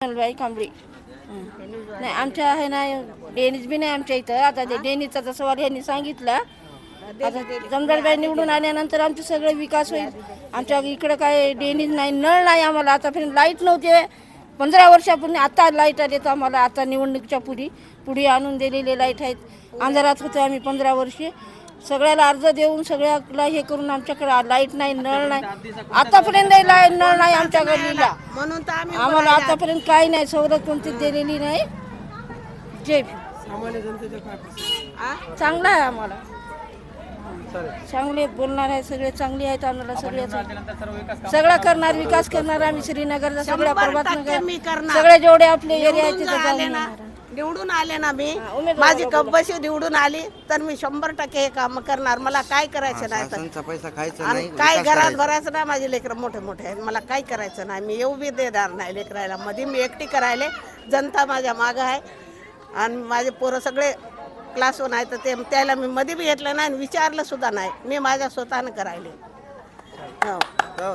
बाई कांबळी. नाही आमच्या आहे ना डेनिज बी नाही आमच्या इथं. आता ते डेनिजचा जसं वाल यांनी सांगितलं आता जमदारबाई निवडून आल्यानंतर आमचे सगळे विकास होईल. आमच्या इकडं काय डेनिज नाही नळ नाही आम्हाला. आता फिर लाइट नव्हते. पंधरा वर्षापूर्वी आता लाइट आले तर आम्हाला आता निवडणुकीच्या पुढे पुढे आणून दिलेले लाइट आहेत. अंधारात होतो आम्ही पंधरा वर्षे. सगळ्याला अर्ज देऊन सगळ्याला हे करून आमच्याकडे लाइट नाही नळ नाही. आतापर्यंत लाइट नळ नाही आमच्या गल्लीला म्हणून तर आम्ही आम्हाला आतापर्यंत काही नाही सवलत कोणती दिलेली नाही. जे आ? चांगलं आहे आम्हाला. चांगले बोलणार आहे सगळे चांगले आहेत आम्हाला सगळे सगळं करणार. विकास करणार आम्ही श्रीनगरचा सगळ्या शंभर प्रभात टक्के मी नगर करणार. सगळे जेवढे आपले एरिया आहेत निवडून तिथे आले ना येणार. निवडून आले ना मी माझी कब्बशी निवडून आली तर मी शंभर टक्के हे काम करणार. मला काय करायचं नाही काय घरात. भरायचं नाही माझे लेकरं मोठे मोठे आहेत. मला काय करायचं नाही. मी येऊ बी देणार नाही लेकरायला. मध्ये मी एकटी करायले. जनता माझ्या मागं आहे. आणि माझे पोरं सगळे क्लास आहे तर ते त्याला मी मध्ये बी घेतलं नाही आणि विचारलं सुद्धा नाही. मी माझ्या स्वतःनं करायले. हो. हो.